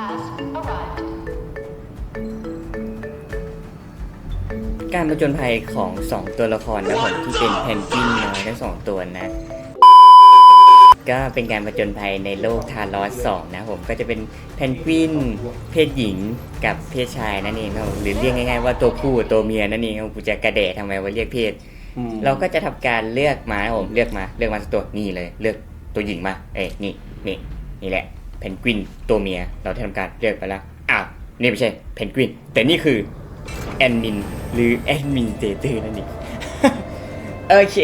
has arrived. การผจญภัยของสองตัวละครนะผมที่เป็นเพนกวินน้อยทั้งสองตัวนะ ก็เป็นการผจญภัยในโลกทารอสสองนะผมก็จะเป็นเพนกวินเพศหญิงกับเพศชายนั่นเองครับผมหรือเรียกง่ายๆว่าตัวผู้ตัวเมียนั่นเองครับผมกูจะกระเดะทำไมว่าเรียกเพศ เราก็จะทำการเลือกมาครับผมเลือกมาเลือกมาสักตัวนี่เลย เลือกตัวหญิงมา เอ้ยนี่นี่นี่แหละ เพนกวินตัวเมีย เราได้ทำการเลือกไปแล้วอ้าวนี่ไม่ใช่เพนกวินแต่นี่คือแอดมินหรือแอดมินเตเตอร์นั่นเองโอเค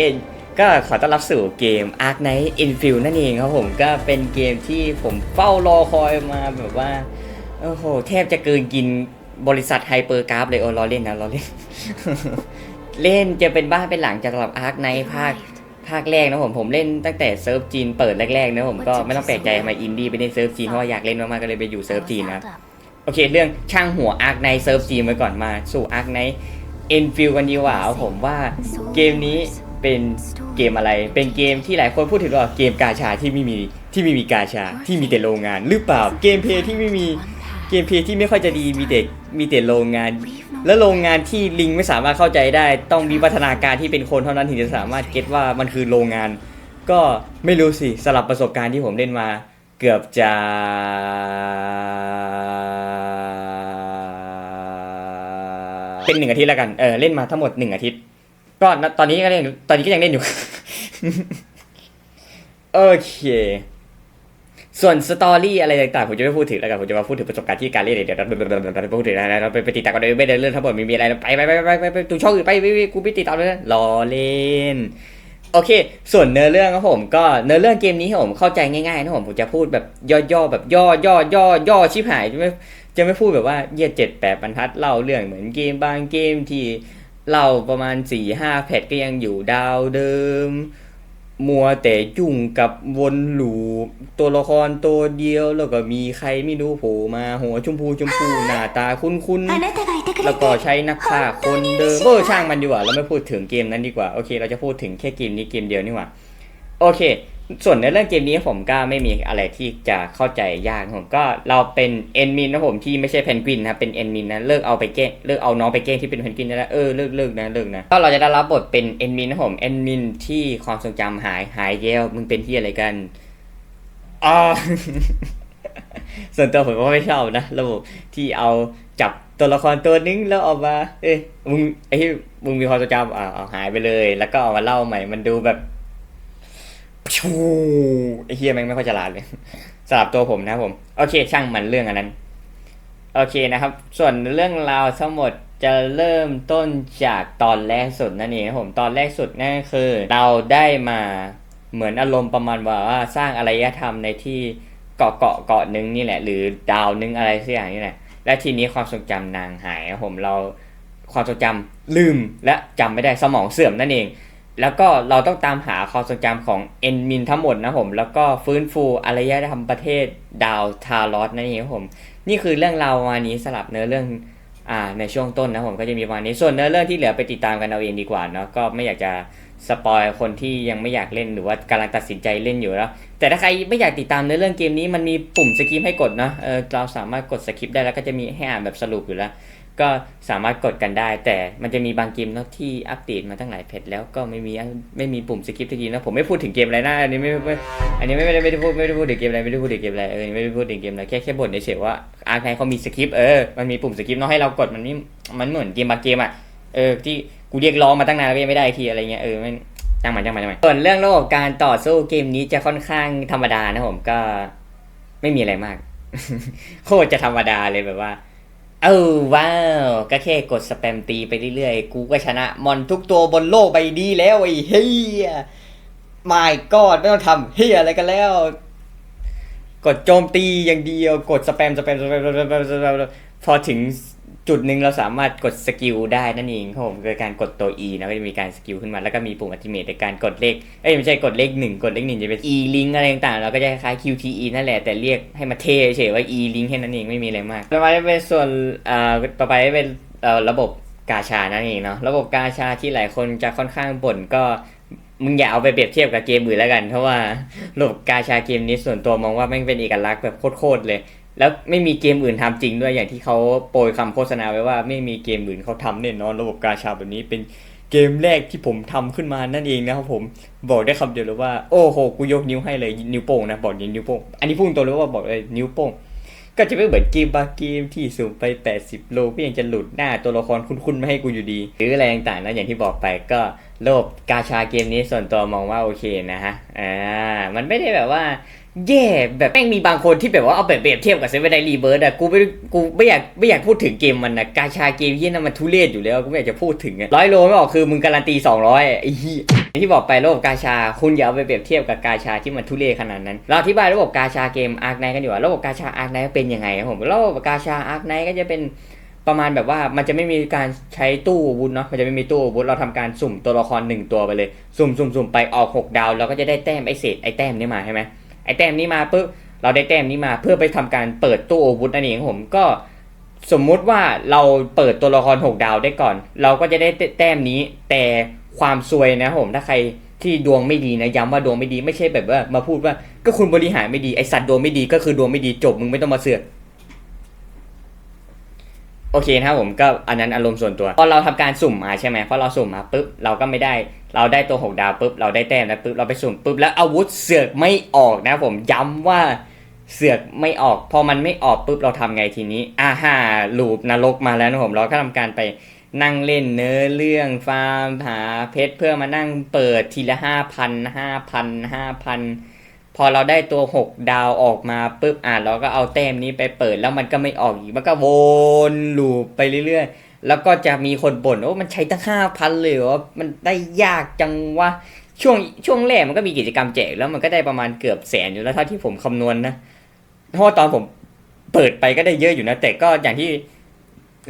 ก็ขอต้อนรับสู่เกม Ark Knight Infield นั่นเองครับผมก็เป็นเกมที่ผมเฝ้ารอคอยมาแบบว่า โอ้โห แทบจะเกินกินบริษัทไฮเปอร์กราฟเลยโอ้รอเล่นนะรอเล่น เล่นจะเป็นบ้านเป็นหลังจากสำหรับ Ark Knight ภาค ภาคแรกนะผมผมเล่นตั้งแต่เซิร์ฟจีนเปิดแรกๆนะผมก็ไม่ต้องแปลกใจทำไมอินดี้ไปเล่นเซิร์ฟจีนเพราะว่าอยากเล่นมากๆก็เลยไปอยู่เซิร์ฟจีนนะครับโอเค เรื่องช่างหัวอาร์คไนเซิร์ฟจีมไว้ก่อนมาสู่อาร์คไนเอ็นฟิลกันดีกว่าผมว่าเกมนี้เป็นเกมอะไร เป็นเกมที่หลายคนพูดถึงว่าเกมกาชาที่ไม่มีที่ไม่มีกาชาที่มีแต่โรงงาน หรือเปล่าเกมเพลย์ที่ไม่มี เกมเพลย์ที่ไม่ค่อยจะดีมีแต่มีแต่โรงงาน แล้วโรงงานที่ลิงไม่สามารถเข้าใจได้ ต้องมีวัฒนาการที่เป็นคนเท่านั้นถึงจะสามารถเก็ตว่ามันคือโรงงาน ก็ไม่รู้สิสลับประสบการณ์ที่ผมเล่นมา เกือบจะเป็นหนึ่งอาทิตย์แล้วกันเออเล่นมาทั้งหมดหนึ่งอาทิตย์ ก็ตอนนี้ก็เล่นตอนนี้ก็ยังเล่นอยู่ โอเค ส่วนสตอรี่อะไรต่างๆผมจะไม่พูดถึงแล้วกันผมจะมาพูดถึงประสบการณ์ที่การเล่นเดี๋ยวเราไปพูดถึงนะเราไปติดตามกันเลยไม่ได้เรื่องทั้งหมดมีมีอะไรไปไปไปไปไปไปดูช่องอื่นไปไปกูไม่ติดตามเลยนะรอเล่นโอเค ส่วนเนื้อเรื่องครับผมก็เนื้อเรื่องเกมนี้ผมเข้าใจง่ายๆนะผมผมจะพูดแบบย่อๆแบบย่อย่อย่อย่อชิบหายจะไม่จะไม่พูดแบบว่าเยี่ยเจ็ดแปดบรรทัดเล่าเรื่องเหมือนเกมบางเกมที่เล่าประมาณ4ี่ห้าแพทก็ยังอยู่ดาวเดิม มัวแต่จุ่งกับวนหลูปตัวละครตัวเดียวแล้วก็มีใครไม่รู้โผล่มาหัวชมพูชมพูหน้าตาคุ้นๆแล้วก็ใช้นักฆ่าคนเดิมเออช่างมันดีกว่าเราไม่พูดถึงเกมนั้นดีกว่าโอเค เราจะพูดถึงแค่เกมนี้เกมเดียวนี่หว่าโอเค ส่วนในเรื่องเกมนี้ผมก็ไม่มีอะไรที่จะเข้าใจยากผมก็เราเป็นเอนมินนะผมที่ไม่ใช่เพนกวินนะเป็นเอนมินนะเลิกเอาไปแกล้งเลิกเอาน้องไปแกล้งที่เป็นเพนกวินได้แล้วเออเลิกเลิกนะเลิกนะก็เราจะได้รับบทเป็นเอนมินนะผมเอนมินที่ความทรงจำหายหายแย้วมึงเป็นที่อะไรกันอ๋อส่วนตัวผมก็ไม่ชอบนะระบบที่เอาจับตัวละครตัวนึงแล้วเอามา เอ้ยมึงไอ้มึงมีความทรงจำอ่าเอาหายไปเลย แล้วก็เอามาเล่าใหม่มันดูแบบ ชูไอ้เฮียแม่งไม่ค่อยฉลาดเลยสำหรับตัวผมนะครับผม โอเค ช่างมันเรื่องอันนั้น โอเคนะครับ ส่วนเรื่องราวทั้งหมดจะเริ่มต้นจากตอนแรกสุดนั่นเองครับผมตอนแรกสุดนั่นคือ เราได้มาเหมือนอารมณ์ประมาณว่าสร้างอารยธรรมในที่เกาะเกาะเกาะนึงนี่แหละ หรือดาวนึงอะไรสักอย่างนี่แหละและทีนี้ความทรงจำนางหายครับผมเราความทรงจำลืมและจำไม่ได้สมองเสื่อมนั่นเอง แล้วก็เราต้องตามหาความทรงจำของเอ็นมินทั้งหมดนะผม แล้วก็ฟื้นฟูอารยธรรมประเทศดาวทารอสนั่นเองครับผม นี่คือเรื่องราววันนี้สลับเนื้อเรื่องอ่าในช่วงต้นนะผมก็จะมีวันนี้ส่วนเนื้อเรื่องที่เหลือไปติดตามกันเอาเองดีกว่าเนาะก็ไม่อยากจะสปอยคนที่ยังไม่อยากเล่นหรือว่ากำลังตัดสินใจเล่นอยู่แล้ว แต่ถ้าใครไม่อยากติดตามเนื้อเรื่องเกมนี้มันมีปุ่มสกิปให้กดนะเออเราสามารถกดสกิปได้แล้วก็จะมีให้อ่านแบบสรุปอยู่แล้ว ก็สามารถกดกันได้ แต่มันจะมีบางเกมเนาะที่อัปเดตมาตั้งหลายแพทแล้วก็ไม่มีไม่มีปุ่มสกิปทีนะผมไม่พูดถึงเกมอะไรนะอันนี้ไม่ไม่อันนี้ไม่ไม่ได้ไม่ได้พูดไม่ได้พูดถึงเกมอะไรไม่ได้พูดถึงเกมอะไรเออไม่ได้พูดถึงเกมอะไรแค่แค่บ่นเฉยๆว่าอาร์คไนเขามีสกิปเออมันมีปุ่มสกิปเนาะให้เรากดมันนี่มันเหมือนเกมบางเกมอะเออที่กูเรียกร้องมาตั้งนานแล้วยังไม่ได้ทีอะไรเงี้ยเออมันจ้างมันจ้างมันจ้างมันส่วนเรื่องระบบการต่อสู้เกมนี้จะค่อนข้างธรรมดานะผมก็ไม่มีอะไรมาก โคตรจะธรรมดาเลยแบบว่า เออว้าวก็แค่กดสแปมตีไปเรื่อยๆ กูก็ชนะมอนทุกตัวบนโลกใบนี้แล้วไอ้เฮียไม่กอดไม่ต้องทำเฮียอะไรกันแล้ว กดโจมตีอย่างเดียว กดสแปมสแปมสแปมสแปมสแปมพอถึง จุดหนึ่งเราสามารถกดสกิลได้นั่นเองครับผมคือการกดตัว E นะก็จะมีการสกิลขึ้นมาแล้วก็มีปุ่มอัติเมตในการกดเลขเอ้ยไม่ใช่กดเลขหนึ่งกดเลขหนึ่งจะเป็น E link อะไรต่างๆเราก็จะคล้าย QTE นั่นแหละแต่เรียกให้มาเทเฉยว่า E link แค่นั้นเองไม่มีอะไรมากต่อไปเป็นส่วนอ่าต่อไปเป็นเอ่อระบบกาชานั่นเองเนาะระบบกาชาที่หลายคนจะค่อนข้างบ่นก็มึงอย่าเอาไปเปรียบเทียบกับเกมอื่นแล้วกัน เพราะว่าระบบกาชาเกมนี้ส่วนตัวมองว่าแม่งเป็นเอกลักษณ์แบบโคตรๆเลย แล้วไม่มีเกมอื่นทำจริงด้วยอย่างที่เขาโปรยคำโฆษณาไว้ว่าไม่มีเกมอื่นเขาทำแน่นอนระบบกาชาแบบนี้เป็นเกมแรกที่ผมทำขึ้นมานั่นเองนะครับผมบอกได้คำเดียวเลยว่าโอ้โหกูยกนิ้วให้เลยนิ้วโป้งนะบอกนิ้วโป้งอันนี้พูดตรงเลยว่าบอกเลยนิ้วโป้งก็จะไม่เหมือนเกมบางเกมที่สุ่มไป 80 โลก็ยังจะหลุดหน้าตัวละครคุ้นๆไม่ให้กูอยู่ดี หรืออะไรต่างๆนะอย่างที่บอกไปก็โลบกาชาเกมนี้ส่วนตัวมองว่าโอเคนะฮะอ่ามันไม่ได้แบบว่า แย่แบบแม่งมีบางคนที่แบบว่าเอาแบบเปรียบเทียบกับเซเว่นไดรีเบิร์ดอะกูไม่กูไม่อยากไม่อยากพูดถึงเกมมันนะกาชาเกมยี่นั่นมันทุเรศอยู่แล้วกูไม่อยากจะพูดถึงอะร้อยโลไม่ออกคือมึงการันตี 200ไอ้เหี้ยที่บอกไประบบกาชา คุณอย่าเอาไปเปรียบเทียบกับกาชาที่มันทุเรศขนาดนั้น เราอธิบายระบบกาชาเกมอาร์คไนกันอยู่ว่าระบบกาชาอาร์คไนเป็นยังไงครับผมระบบกาชาอาร์คไนก็จะเป็นประมาณแบบว่ามันจะไม่มีการใช้ตู้อาวุธเนาะมันจะไม่มีตู้อาวุธเราทำการสุ่มตัวละครหนึ่งตัวไปเลย สุ่มสุ่มสุ่มไปออกหกดาวเราก็จะได้แต้มไอเศษไอแต้มนี้มาใช่ไหม ไอแต้มนี้มาปุ๊บเราได้แต้มนี้มาเพื่อไปทำการเปิดตู้อาวุธนั่นเองผมก็สมมุติว่าเราเปิดตัวละคร6ดาวได้ก่อน เราก็จะได้แต้มนี้ แต่ความซวยนะผมถ้าใครที่ดวงไม่ดีนะย้ำว่าดวงไม่ดีไม่ใช่แบบว่ามาพูดว่าก็คุณบริหารไม่ดีไอสัตว์ดวงไม่ดีก็คือดวงไม่ดีจบมึงไม่ต้องมาเสือก โอเคนะครับผมก็อันนั้นอารมณ์ส่วนตัวพอเราทำการสุ่มมาใช่ไหมพอเราสุ่มมาปุ๊บเราก็ไม่ได้เราได้ตัว 6 ดาวปุ๊บเราได้แต้มแล้วปุ๊บเราไปสุ่มปุ๊บแล้วอาวุธเสือกไม่ออกนะผมย้ำว่าเสือกไม่ออกพอมันไม่ออกปุ๊บเราทำไงทีนี้อ่าฮ่าลูปนรกมาแล้วนะผมเราก็ทำการไปนั่งเล่นเนื้อเรื่องฟาร์มหาเพชรเพื่อมานั่งเปิดทีละห้าพันห้าพันห้าพัน พอเราได้ตัวหกดาวออกมาปุ๊บอะเราก็เอาแต้มนี้ไปเปิดแล้วมันก็ไม่ออกอีกมันก็วนลูปไปเรื่อยๆ แล้วก็จะมีคนบ่นว่ามันใช้ตั้งห้าพันเลยเหรอมันได้ยากจังวะช่วงช่วงแรกมันก็มีกิจกรรมแจกแล้วมันก็ได้ประมาณเกือบแสนอยู่แล้วเท่าที่ผมคำนวณนะเพราะว่าตอนผมเปิดไปก็ได้เยอะอยู่นะ แต่ก็อย่างที่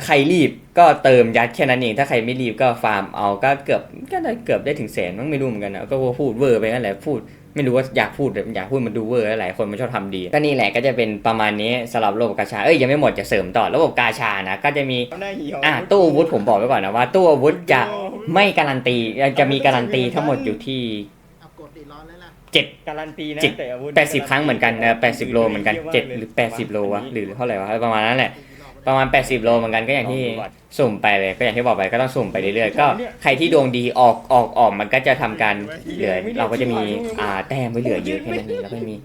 ใครรีบก็เติมยัดแค่นั้นเอง ถ้าใครไม่รีบก็ฟาร์มเอาก็เกือบก็ได้เกือบได้ถึงแสนมั้งไม่รู้เหมือนกันนะก็พูดเวอร์ไปนั่นแหละพูด ไม่รู้ว่าอยากพูดอยากพูดมันดูเวอร์หลายคนมันชอบทำดี ก็นี่แหละก็จะเป็นประมาณนี้สำหรับระบบกาชา เอ้ยยังไม่หมดจะเสริมต่อระบบกาชานะ ก็จะมีอะตู้อาวุธผมบอกไว้ก่อนนะว่าตู้อาวุธจะไม่การันตีจะมีการันตีทั้งหมดอยู่ที่เอากดดิร้อนเลยล่ะเจ็ดการันตีนะเจ็ดแต่อาวุธแปดสิบครั้งเหมือนกันนะแปดสิบโลเหมือนกันเจ็ดหรือแปดสิบโลวะหรือเท่าไหร่วะประมาณนั้นแหละ ประมาณ 80 โลเหมือนกันก็อย่างที่สุ่มไปเลยก็อย่างที่บอกไปก็ต้องสุ่มไปเรื่อยๆก็ใครที่ดวงดีออกออกออกมันก็จะทำการเหลือเราก็จะมีอ่าแต้มไว้เหลือเยอะแค่นั้นเองแล้วก็มี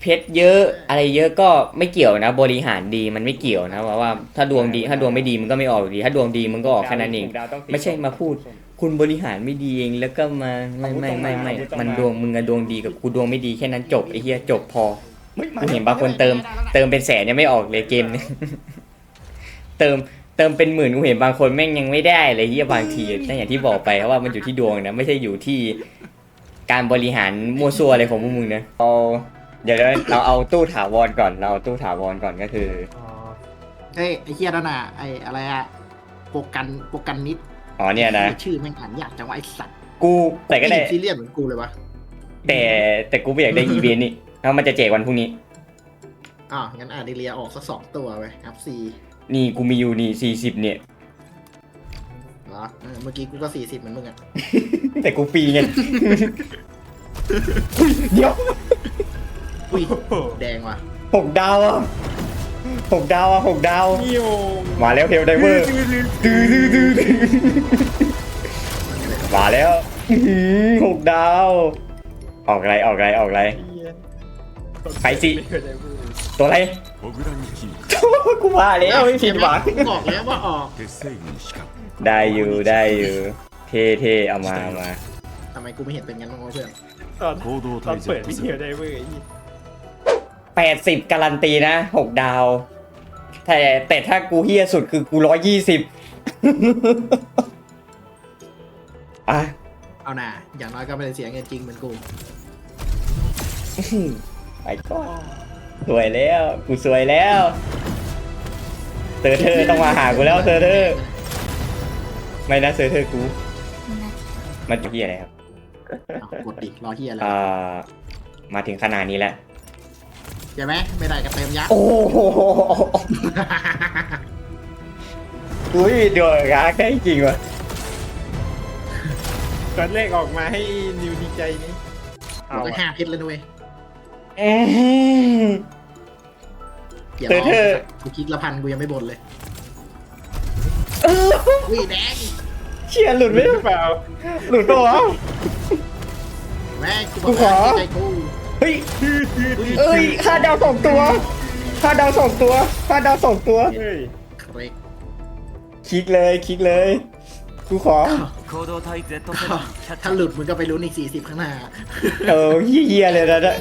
เพชรเยอะอะไรเยอะก็ไม่เกี่ยวนะ บริหารดีมันไม่เกี่ยวนะว่าว่าถ้าดวงดีถ้าดวงไม่ดีมันก็ไม่ออกอยู่ดี ถ้าดวงดีมันก็ออกแค่นั้นเองดาวต้องติไม่ใช่มาพูดคุณบริหารไม่ดีเองแล้วก็มาไม่ไม่ไม่ไม่มันดวงมึงอะดวงดีกับกูดวงไม่ดีแค่นั้นจบไอ้เหี้ยจบพอไม่มากูเห็นบางคนเติม เติมเป็นแสนยังไม่ออกเลยเกมเนี่ย เติมเติมเป็นหมื่นกูเห็นบางคนแม่งยังไม่ได้เลยเฮียบางทีนั่นอย่างที่บอกไปว่ามันอยู่ที่ดวงนะ ไม่ใช่อยู่ที่การบริหารมั่วซั่วอะไรของพวกมึงนะเอาเดี๋ยวเราเอาตู้ถาวรก่อน เราเอาตู้ถาวรก่อนก็คืออ๋อเฮ้ยไอ้เฮียนั่นน่ะไอ้อะไรอะโปรกันโปรกันนิดอ๋อเนี่ยนะชื่อแม่งอ่านยากจังวะไอ้สัตว์กูแต่ก็ได้ซีเรียสเหมือนกูเลยวะแต่แต่กูไม่อยากได้อีเวนต์นี่แล้วมันจะแจกวันพรุ่งนี้อ่าวงั้นอ่านดิเลียออกสักสองตัวไปอัพซี นี่กูมีอยู่นี่สี่สิบเนี่ย เหรอเออเมื่อกี้กูก็สี่สิบเหมือนมึงอะ แต่กูฟรีไง เดี๋ยว อุ้ยแดงว่ะ หกดาวอ่ะหกดาวอ่ะหกดาว นิว มาแล้วเฮลไดเวอร์ดื้อดื้อดื้อดื้อมาแล้วอื้อหือหกดาว ออกอะไรออกอะไรออกอะไร ไปสิ ตัวอะไร 小倉に金 กูว่าแล้วไม่ผิดหวังบอกแล้วว่าออกได้อยู่ได้อยู่ เท่เท่เอามามาทำไมกูไม่เห็นเป็นงั้นบ้งวะเพื่อนตอนอนเปิดวิดีโอได้เว้ยแปดสิบการันตีนะหกดาว แต่แต่ถ้ากูเฮี้ยสุดคือกูร้อยยี่สิบอะเอาหน่าอย่างน้อยก็ไม่ได้เสียเงินจริงเหมือนกูไปก่อน สวยแล้ว กูสวยแล้วเซอร์เธอต้องมาหากูแล้วเซอร์เธอไม่นะเซอร์เธอกู มันจะพี่อะไรครับเอากดดิรอเฮียอะไรอ่ามาถึงขนาดนี้แล้วใช่ไหมไม่ได้ก็เติมยักษ์โอ้โหอุ้ยเดือดรักได้จริงว่ะตอนแรกออกมาให้นิวดีใจนี่หมดไปห้าเพชรแล้วด้วย อื้อหือ อย่า เธ ร้ อ อง เธอ กูคิดละพันกูยังไม่บ่นเลย เออ อุ้ยแดง เชียร์หลุดไหม หรือเปล่า หลุดปะวะ แม่งกูบ กู อก ขอ แล้วใจกู เฮ้ยเอ้ยห้าดาวสองตัวห้าดาวสองตัวห้าดาวสองตัว เฮ้ย เครก คลิกเลยคลิกเลย กูขอ 行動体 Z セブンキャッチ ถ้าหลุดมึงก็ไปลุ้นอีกสี่สิบข้างหน้า เออเฮียๆเลยนะเนี่ย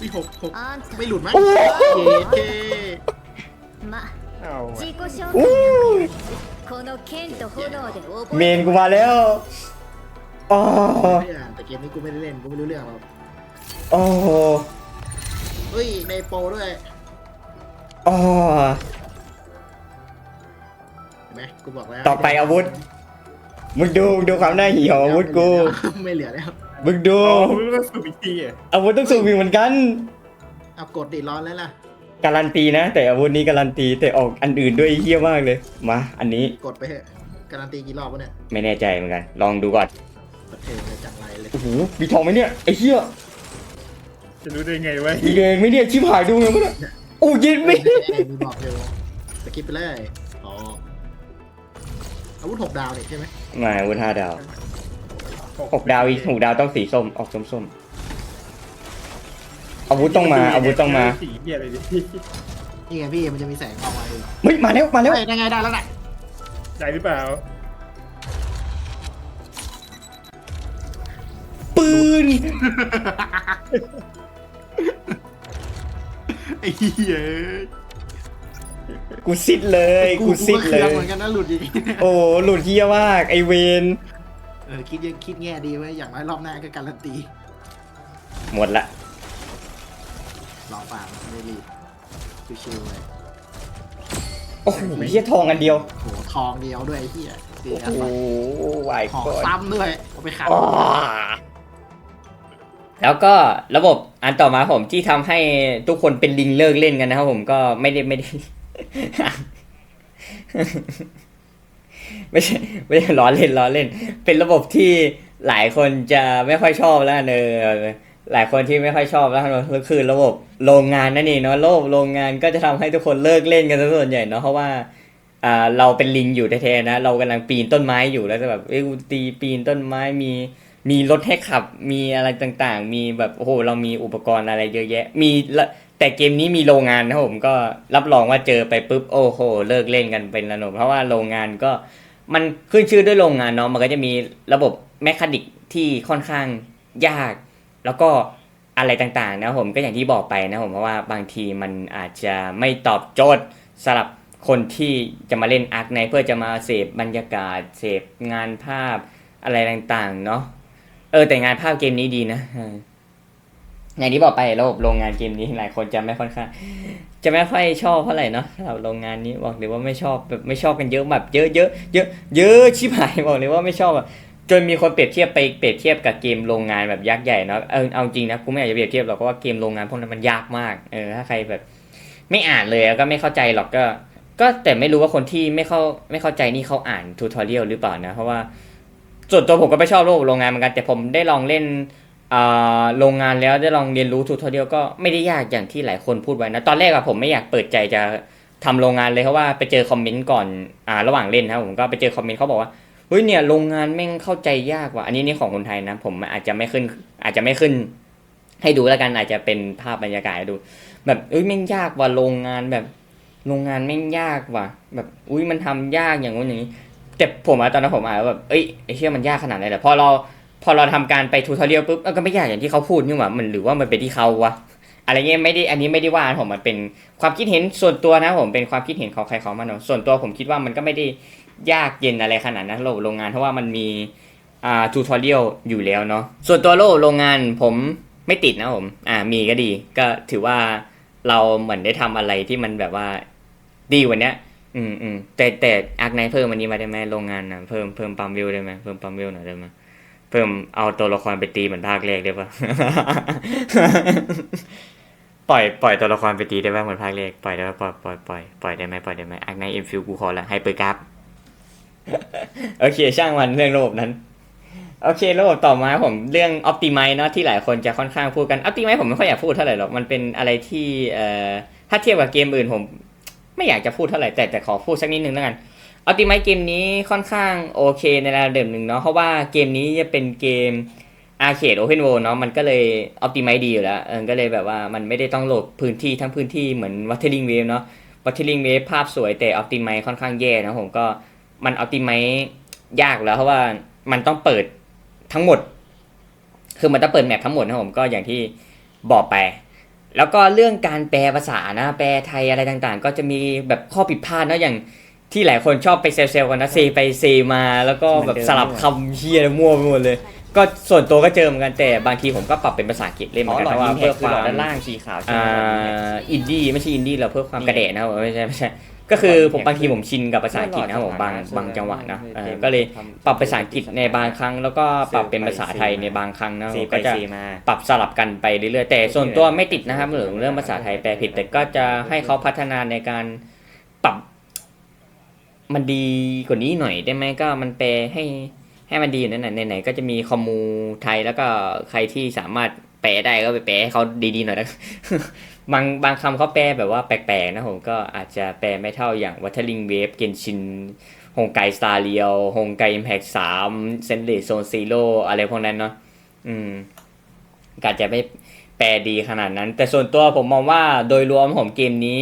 วิหกหก あんた ไม่หลุดมั้ย โอ้ เย้เท่ ま เอา 自己紹 อู้ 介この剣と炎で覚 เม え นกูมาแล้วอ๋อ แต่เกมนี้กูไม่ได้เล่นกูไม่รู้เรื่องหรอก โอ้โห เฮ้ยในโปรด้วย อ๋อ เห็นไหมกูบอกแล้ว ต่อไปอาวุธ มึงดูมึงดูความน่าเหี่ยวอาวุธกู ไม่เหลือแล้ว มึงดูโอ้ไม่ต้องสูบอีกทีอะอาวุธต้องสูบอีกเหมือนกัน เอากดดิร้อนแล้วล่ะ การันตีนะ แต่อาวุธนี้การันตีแต่ออกอันอื่นด้วยเฮี้ยมากเลย มา อันนี้กดไปเถอะการันตีกี่รอบวะเนี่ยไม่แน่ใจเหมือนกัน ลองดูก่อนประเทศเลยจังไรเลยโอ้โหมีทองไหมเนี่ยไอ้เหี้ยจะรู้ได้ไงวะมีแดงไหมเนี่ยชิบหายดูไงวะเนี่ยโอ้ยินไม่มีบอกเร็วสกิปไปเลยอ๋ออาวุธหกดาวเนี่ยใช่ไหมมาอาวุธห้าดาว หกดาวอีกหกดาวต้องสีส้มออกส้มส้มอาวุธต้องมาอาวุธต้องมาสีเหี้ยอะไรดินี่ไงพี่มันจะมีแสงออกมาดูเฮ้ยมาแล้วมาแล้วเฮ้ยได้ไงได้แล้วน่ะได้หรือเปล่า ปืนไอ้เหี้ยกูซิดเลยกูซิดเลก็ยเหมือนกันนะหลุดอีกโอ้หลุดเฮี้ยมากไอเวน เออคิดยังคิดแง่ดีไว้อย่างน้อยรอบหน้าก็การันตี หมดละรอฝากไม่รีบชิวๆเลยโอ้โหเฮี้ยทองอันเดียว โหทองเดียวด้วยไอ้เหี้ยเสียโอ้โหไหวขอก่อนซ้ำด้วยเอาไปขัดอ๋อแล้วก็ระบบอันต่อมาผมที่ทำให้ทุกคนเป็นลิงเลิกเล่นกันนะครับผมก็ไม่ได้ไม่ได้ ไม่ใช่ไม่ได้ล้อเล่นล้อเล่น เป็นระบบที่หลายคนจะไม่ค่อยชอบแล้วเนอะหลายคนที่ไม่ค่อยชอบแล้วก็คือระบบโรงงานนั่นเองเนาะระบบโรงงานก็จะทำให้ทุกคนเลิกเล่นกันส่วนใหญ่เนาะเพราะว่าอ่าเราเป็นลิงอยู่แท้ๆนะ เรากำลังปีนต้นไม้อยู่แล้วจะแบบเอ้ยตีปีนต้นไม้มีมีรถให้ขับมีอะไรต่างๆ มีแบบโอ้โหเรามีอุปกรณ์อะไรเยอะแยะ มีละ แต่เกมนี้มีโรงงานนะครับผมก็รับรองว่าเจอไปปุ๊บโอ้โห เลิกเล่นกันเป็นระนมเพราะว่าโรงงานก็มันขึ้นชื่อด้วยโรงงานเนาะมันก็จะมีระบบแมคานิกที่ค่อนข้างยาก แล้วก็อะไรต่างๆ นะครับผมก็อย่างที่บอกไปนะครับผมเพราะว่าบางทีมันอาจจะไม่ตอบโจทย์สำหรับคนที่จะมาเล่นอาร์คในเพื่อจะมาเสพบรรยากาศเสพงานภาพอะไรต่างๆ เนาะเออแต่งานภาพเกมนี้ดีนะ อย่างที่บอกไประบบโรงงานเกมนี้หลายคนจะไม่ค่อนข้าง จะไม่ค่อยชอบเท่าไหร่เนาะสำหรับโรงงานนี้บอกเลยว่าไม่ชอบแบบไม่ชอบกันเยอะแบบเยอะเยอะเยอะเยอะชิบหายบอกเลยว่าไม่ชอบอะจนมีคนเปรียบเทียบไปเปรียบเทียบกับเกมโรงงานแบบยักษ์ใหญ่เนาะเอาเอาจริงนะกูไม่อยากจะเปรียบเทียบหรอกเพราะว่าเกมโรงงานพวกนั้นมันยากมากเออถ้าใครแบบ ไม่อ่านเลยก็ไม่เข้าใจหรอกก็ ก็แต่ไม่รู้ว่าคนที่ไม่เข้าไม่เข้าใจนี่เขาอ่านทูทอเรียลหรือเปล่านะเพราะว่าส่วนตัวผมก็ไม่ชอบโลกโรงงานเหมือนกันแต่ผมได้ลองเล่น โรงงานแล้วได้ลองเรียนรู้ทูทอเรียลก็ไม่ได้ยากอย่างที่หลายคนพูดไว้นะ ตอนแรกอะผมไม่อยากเปิดใจจะทำโรงงานเลยเพราะว่าไปเจอคอมเมนต์ก่อนอ่าระหว่างเล่นนะผมก็ไปเจอคอมเมนต์เขาบอกว่าเฮ้ยเนี่ยโรงงานแม่งเข้าใจยากว่ะอันนี้นี่ของคนไทยนะ ผมอาจจะไม่ขึ้น อาจจะไม่ขึ้น ให้ดูแล้วกันอาจจะเป็นภาพบรรยากาศดู แบบเอ้ยแม่งยากว่ะโรงงานแบบโรงงานแม่งยากว่ะ แบบอุ้ยมันทำยากอย่างนู้นอย่างนี้แต่ผมอะตอนนั้นผมอะแบบเอ้ยไอ้เชี่ยมันยากขนาดไหนแต่พอเรา พอเราทำการไปทูทอเรียลปุ๊บก็ไม่ยากอย่างที่เขาพูดนี่หว่ามันหรือว่ามันเป็นที่เขาวะอะไรเงี้ยไม่ได้อันนี้ไม่ได้ว่าผมมันเป็นความคิดเห็นส่วนตัวนะผมเป็นความคิดเห็นของใครของมันเนอะส่วนตัวผมคิดว่ามันก็ไม่ได้ยากเย็นอะไรขนาดนั้นโลกโรงงานเพราะว่ามันมีอ่าทูทอเรียลอยู่แล้วเนาะส่วนตัวโลกโรงงานผมไม่ติดนะผมอ่ามีก็ดี ก็ถือว่าเราเหมือนได้ทำอะไรที่มันแบบว่าดีกว่าเนี้ยอืมอืมแต่แต่อาร์คไนเพิ่มอันนี้มาได้ไหมโรงงานนะเพิ่มเพิ่มปั๊มวิวได้ไหมเพิ่มปั๊มวิวหน่อยได้ไหม เพิ่มเอาตัวละครไปตีเหมือนภาคแรกได้ปะปล่อยปล่อยตัวละครไปตีได้ไหมเหมือนภาคแรกปล่อยได้ปะปล่อยปล่อยปล่อยปล่อยได้ไหมปล่อยได้ไหมอาร์คไนเอ็มฟิลกูขอละให้เปิดกราฟโอเค ช่างมันเรื่องระบบนั้น โอเคระบบต่อมาผมเรื่อง Optimize เนาะที่หลายคนจะค่อนข้างพูดกัน Optimize ผมไม่ค่อยอยากพูดเท่าไหร่หรอกมันเป็นอะไรที่เอ่อถ้าเทียบกับเกมอื่นผม ไม่อยากจะพูดเท่าไหร่แต่แต่ขอพูดสักนิดนึงแล้วกัน Optimize เกมนี้ค่อนข้างโอเคในระดับหนึ่งเนาะเพราะว่าเกมนี้จะเป็นเกม Arcade Open World เนาะมันก็เลย Optimize ดีอยู่แล้วเออก็เลยแบบว่ามันไม่ได้ต้องโหลดพื้นที่ทั้งพื้นที่เหมือน Wuthering Wave เนาะ Wuthering Wave ภาพสวยแต่ Optimize ค่อนข้างแย่นะผมก็มัน Optimize ยากแล้วเพราะว่ามันต้องเปิดทั้งหมด คือมันต้องเปิดแมปทั้งหมดนะผมก็อย่างที่บอกไป แล้วก็เรื่องการแปลภาษานะ แปลไทยอะไรต่างๆ ก็จะมีแบบข้อผิดพลาดเนาะอย่าง ที่หลายคนชอบไปเซลล์ๆกันนะเซไปเซมาแล้วก็แบบสลับคำเฮียมั่วไปหมดเลย ก็ส่วนตัวก็เจอเหมือนกันแต่บางทีผมก็ปรับเป็นภาษาอังกฤษเล่นเหมือนกันเพราะว่าเพื่อความด้านล่างสีขาวใช่อ่ไหมาอินดี้ไม่ใช่อินดี้เราเพื่อความกระเดะนะครับผมไม่ใช่ไม่ใช่ก็คือผมบางทีผมชินกับภาษาอังกฤษนะครับผมบางบางจังหวะเนาะเออก็เลยปรับภาษาอังกฤษในบางครั้ง แล้วก็ปรับเป็นภาษาไทยในบางครั้งนะเซผมไปก็จะเซมาปรับสลับกันไปเรื่อยๆแต่ส่วนตัวไม่ติดนะครับเรื่องเรื่องภาษาไทยแปลผิดแต่ก็จะให้เขาพัฒนาในการปรับ มันดีกว่านี้หน่อยได้ไหมก็มันแปลให้ให้มันดีอยู่นั่นแหละไหนๆก็จะมีคอมมูไทยแล้วก็ใครที่สามารถแปลได้ก็ไปแปลให้เขาดีๆหน่อยนะบางบางคำเขาแปลแบบว่าแปลกๆนะผมก็อาจจะแปลไม่เท่าอย่างวัตเทลิงเวฟเกนชินฮงไกสตาเรียวฮงไกอิมแพกสามเซนเดโซนซีโร่อะไรพวกนั้นเนาะอืมก็อาจจะไม่แปลดีขนาดนั้น แต่ส่วนตัวผมมองว่าโดยรวมผมเกมนี้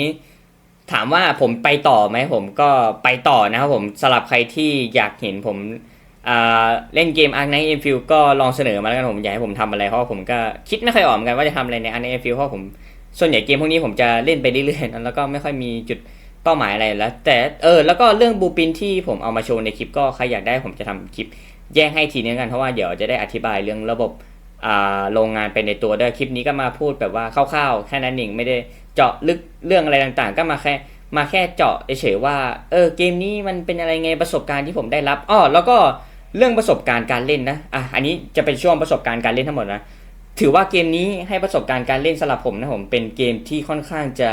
ถามว่าผมไปต่อไหมผมก็ไปต่อนะครับผมสำหรับใครที่อยากเห็นผมเล่นเกม Ark Knight Enfield ก็ลองเสนอมาแล้วกันผมอยากให้ผมทำอะไรเพราะผมก็คิดไม่ค่อยออกเหมือนกันว่าจะทำอะไรใน Ark Knight Enfield เพราะผมส่วนใหญ่เกมพวกนี้ผมจะเล่นไปเรื่อยๆนะแล้วก็ไม่ค่อยมีจุดเป้าหมายอะไรแล้ว แต่เออแล้วก็เรื่องบูปินที่ผมเอามาโชว์ในคลิปก็ใครอยากได้ผมจะทำคลิปแยกให้ทีนึงกันเพราะว่าเดี๋ยวจะได้อธิบายเรื่องระบบโรงงานไปในตัวด้วยคลิปนี้ก็มาพูดแบบว่าคร่าวๆแค่นั้นเองไม่ได้ เจาะลึกเรื่องอะไรต่างๆ ก็มาแค่มาแค่เจาะเฉยๆว่าเออเกมนี้มันเป็นอะไรไงประสบการณ์ที่ผมได้รับอ้อแล้วก็เรื่องประสบการณ์การเล่นนะอะอันนี้จะเป็นช่วงประสบการณ์การเล่นทั้งหมดนะถือว่าเกมนี้ให้ประสบการณ์การเล่นสำหรับผมนะผมเป็นเกมที่ค่อนข้างจะ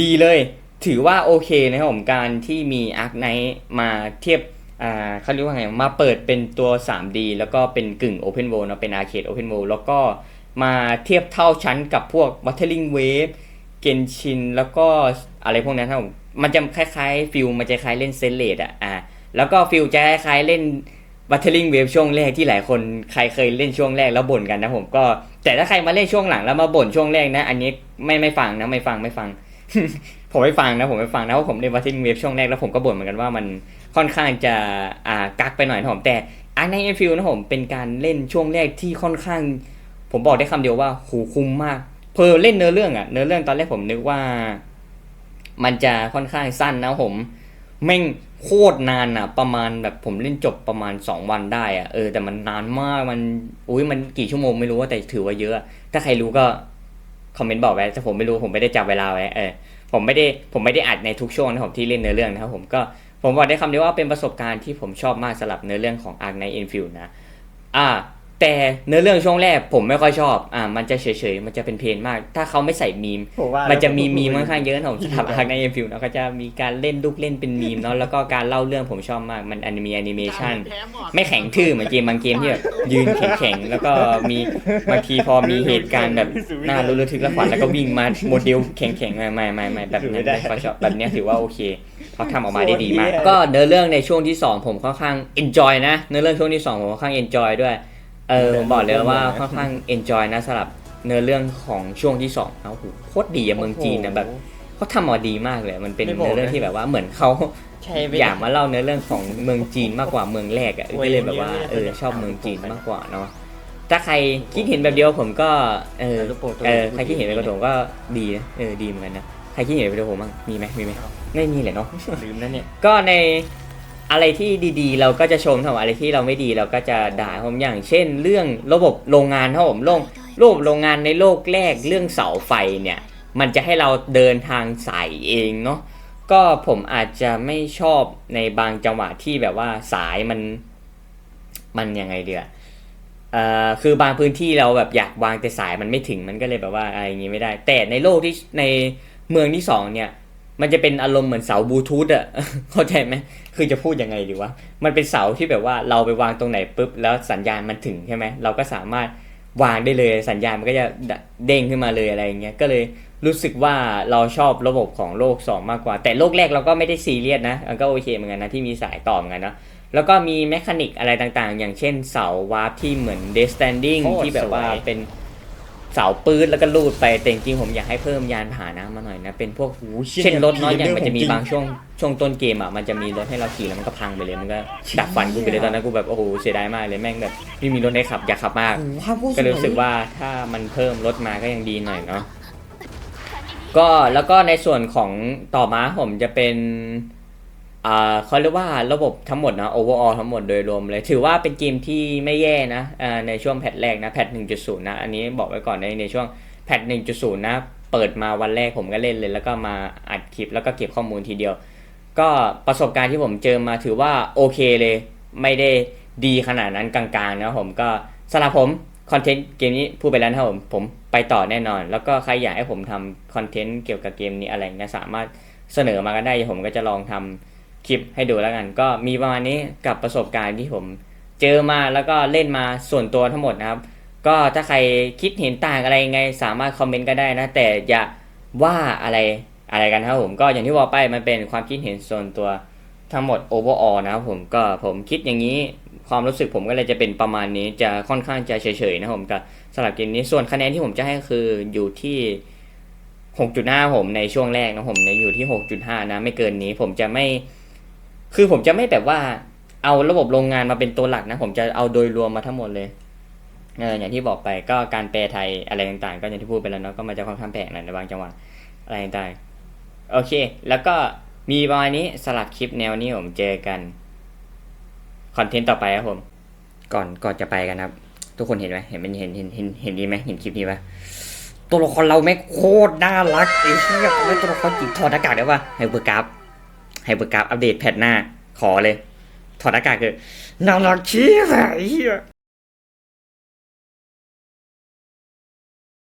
ดีเลย ถือว่าโอเคนะครับผมการที่มี Ark Knight มาเทียบอ่าเขาเรียกว่าไงมาเปิดเป็นตัว 3D แล้วก็เป็นกึ่ง Open World เนะเป็น Arcade Open World แล้วก็มาเทียบเท่าชั้นกับพวก Wuthering Wave เกนชินแล้วก็อะไรพวกนั้นครับผมมันจะคล้ายๆฟิลมันจะคล้ายเล่นเซนเลดอะอ่าแล้วก็ฟิลจะคล้ายๆเล่นบัตเทอร์ลิงเวฟช่วงแรกที่หลายคนใครเคยเล่นช่วงแรกแล้วบ่นกันนะผมก็ แต่ถ้าใครมาเล่นช่วงหลังแล้วมาบ่นช่วงแรกนะ อันนี้ไม่ไม่ฟังนะไม่ฟังไม่ฟัง ผมไม่ฟังนะผมไม่ฟังนะเพราะผมเล่นบัตเทอร์ลิงเวฟช่วงแรกแล้วผมก็บ่นเหมือนกันว่ามันค่อนข้างจะอ่ากักไปหน่อยนะผมแต่อันในเอฟิลนะผมเป็นการเล่นช่วงแรกที่ค่อนข้าง ผมบอกได้คำเดียวว่าหูคุ้มมาก เพอเล่นเนื้อเรื่องอะเนื้อเรื่องตอนแรกผมนึกว่า มันจะค่อนข้างสั้นนะผมแม่งโคตรนานอะประมาณแบบผมเล่นจบประมาณ 2 วันได้อะเออแต่มันนานมากมันอุ้ยมันกี่ชั่วโมงไม่รู้ว่าแต่ถือว่าเยอะ ถ้าใครรู้ก็คอมเมนต์บอกไว้แต่ผมไม่รู้ผมไม่ได้จับเวลาไว้เออผมไม่ได้ผมไม่ได้อัดในทุกช่วงนะผมที่เล่นเนื้อเรื่องนะครับผมก็ผมบอกได้คำเดียวว่าเป็นประสบการณ์ที่ผมชอบมากสำหรับเนื้อเรื่องของ Ark Knight Enfield นะอ่า แต่เนื้อเรื่องช่วงแรกผมไม่ค่อยชอบ อ่า มันจะเฉยๆ มันจะเป็นเพลนมาก ถ้าเขาไม่ใส่มีมผมว่ามันจะมีมีมค่อนข้างเยอะนะผมสำหรับอาร์ในเอ็มฟิวนะก็จะมีการเล่นลูกเล่นเป็นมีมเนาะ แล้วก็การเล่าเรื่องผมชอบมาก มันอนิเมแอนิเมชันไม่แข็งทื่อเหมือนเกมบางเกมที่แบบยืนแข็งๆ แล้วก็มีบางทีพอมีเหตุการณ์แบบน่ารู้ระทึกระขวัญแล้วก็วิ่งมาโมเดลแข็งๆไม่ไม่ไม่ไม่แบบนั้นไม่ค่อยชอบแบบเนี้ยถือว่าโอเคเขาทำออกมาได้ดีมาก ก็เนื้อเรื่องในช่วงที่ 2 ผมค่อนข้าง enjoy นะ เนื้อเรื่องช่วงที่2ผมค่อนข้าง enjoy ด้วย เออผมบอกเลยว่าค่อนข้าง enjoy นะสำหรับเนื้อเรื่องของช่วงที่2เอาโหโคตรดีอะเมืองจีนนะแบบเขาทำมาดีมากเลย มันเป็นเนื้อเรื่องที่แบบว่าเหมือนเขาใช่ไปอยากมาเล่าเนื้อเรื่องของเมืองจีนมากกว่าเมืองแรกอะก็เลยแบบว่าเออชอบเมืองจีนมากกว่าเนาะถ้าใครคิดเห็นแบบเดียวผมก็เออลูกโป่งตัวเออใครคิดเห็นแบบผมก็ดีนะเออดีเหมือนกันนะใครคิดเห็นแบบผมบ้างมีไหมมีไหมไม่มีเลยเนาะลืมนั่นเนี่ยก็ใน อะไรที่ดีๆ เราก็จะชมครับผมอะไรที่เราไม่ดีเราก็จะด่าครับผมอย่างเช่น เรื่องระบบโรงงานครับผมโรงระบบโรงงานในโลกแรกเรื่องเสาไฟเนี่ยมันจะให้เราเดินทางสายเองเนาะก็ผมอาจจะไม่ชอบในบางจังหวะที่แบบว่าสายมันมันยังไงเดียเอ่อคือบางพื้นที่เราแบบอยากวางแต่สายมันไม่ถึงมันก็เลยแบบว่าอะไรอย่างงี้ไม่ได้ แต่ในโลกที่ในเมืองที่สองเนี่ย มันจะเป็นอารมณ์เหมือนเสาบลูทูธอะเข้าใจไหม คือจะพูดยังไงดีวะมันเป็นเสาที่แบบว่าเราไปวางตรงไหนปุ๊บแล้วสัญญาณมันถึงใช่ไหมเราก็สามารถวางได้เลยสัญญาณมันก็จะเด้งขึ้นมาเลยอะไรอย่างเงี้ยก็เลยรู้สึกว่าเราชอบระบบของโลก 2 มากกว่า แต่โลกแรกเราก็ไม่ได้ซีเรียสนะมันก็โอเคเหมือนกันนะที่มีสายต่อเหมือนกันเนาะแล้วก็มีแมคานิกอะไรต่างๆ อย่างเช่นเสาวาร์ปที่เหมือนเดสแตนดิ้งโคตรที่แบบว่าสวยเป็น เสาปืนแล้วก็ลูดไปแต่จริงๆผมอยากให้เพิ่มยานพาหนะมาหน่อยนะเป็นพวกโอ้โหชี่ยเช่นรถเน้อยอย่างเรื่มันจะมีขบางช่วงช่วงต้นเกมอะมันจะมีรถให้เราขี่แล้วมันก็พังไปเลยมันก็ดับฟันกูไปเลยตอนนั้นกูแบบโอ้โหเสียดายมากเลยแม่งแบบไม่มีรถให้ขับอยากขับมาก โอ้โหภาพโคตรสก็วยเลยรู้สึกว่าถ้ามันเพิ่มรถมาก็ยังดีหน่อยเนาะก็แล้วก็ในส่วนของต่อมาผมจะเป็นอ่า เขาเรียกว่าระบบทั้งหมดนะ overall ทั้งหมดโดยรวมเลย ถือว่าเป็นเกมที่ไม่แย่นะในช่วงแพทแรกนะแพท1.0 นะ อันนี้บอกไว้ก่อนในในช่วงแพท1.0 นะ เปิดมาวันแรกผมก็เล่นเลย แล้วก็มาอัดคลิปแล้วก็เก็บข้อมูลทีเดียว ก็ประสบการณ์ที่ผมเจอมาถือว่าโอเคเลย ไม่ได้ดีขนาดนั้นกลางๆนะผมก็สำหรับผมคอนเทนต์เกมนี้พูดไปแล้วนะครับผมผมไปต่อแน่นอน แล้วก็ใครอยากให้ผมทำคอนเทนต์เกี่ยวกับเกมนี้อะไรเงี้ยสามารถเสนอมากันได้ผมก็จะลองทำ คลิปให้ดูแล้วกัน ก็มีประมาณนี้กับประสบการณ์ที่ผม เจอมาแล้วก็เล่นมาส่วนตัวทั้งหมดนะครับ ก็ถ้าใครคิดเห็นต่างอะไรยังไง สามารถคอมเมนต์ก็ได้นะ แต่อย่าว่าอะไรอะไรกันนะครับผมก็อย่างที่บอกไปมันเป็นความคิดเห็นส่วนตัวทั้งหมด overall นะครับผมก็ผมคิดอย่างนี้ความรู้สึกผมก็เลยจะเป็นประมาณนี้จะค่อนข้างจะเฉยๆนะครับผมกับสำหรับเกมนี้ส่วนคะแนนที่ผมจะให้คืออยู่ที่6.5ผมในช่วงแรกนะผมในอยู่ที่ 6.5 นะ ไม่เกินนี้ผมจะไม่ คือผมจะไม่แบบว่าเอาระบบโรงงานมาเป็นตัวหลักนะ ผมจะเอาโดยรวมมาทั้งหมดเลยเอออย่างที่บอกไปก็การแปลไทยอะไรต่างๆ ก็อย่างที่พูดไปแล้วเนาะก็มันจะค่อนข้างแปลกหน่อยในบางจังหวะอะไรต่างๆโอเค แล้วก็มีประมาณนี้สลับคลิปแนวนี้ผมเจอกันคอนเทนต์ต่อไปครับผม ก่อนก่อนจะไปกันครับ ทุกคนเห็นไหมเห็นมันเห็นเห็นเห็นเห็นดีไหมเห็นคลิปนี้ปะตัวละครเราแม่โคตรน่ารักไอ้เหี้ยไม่ตัวละครจิ๋วถอดหน้ากากได้ปะไฮเปอร์กราฟ ไฮเปอร์กราฟอัปเดตแพทหน้าขอเลย ถอดหน้ากากคือน่ารักชี้ใส่เฮีย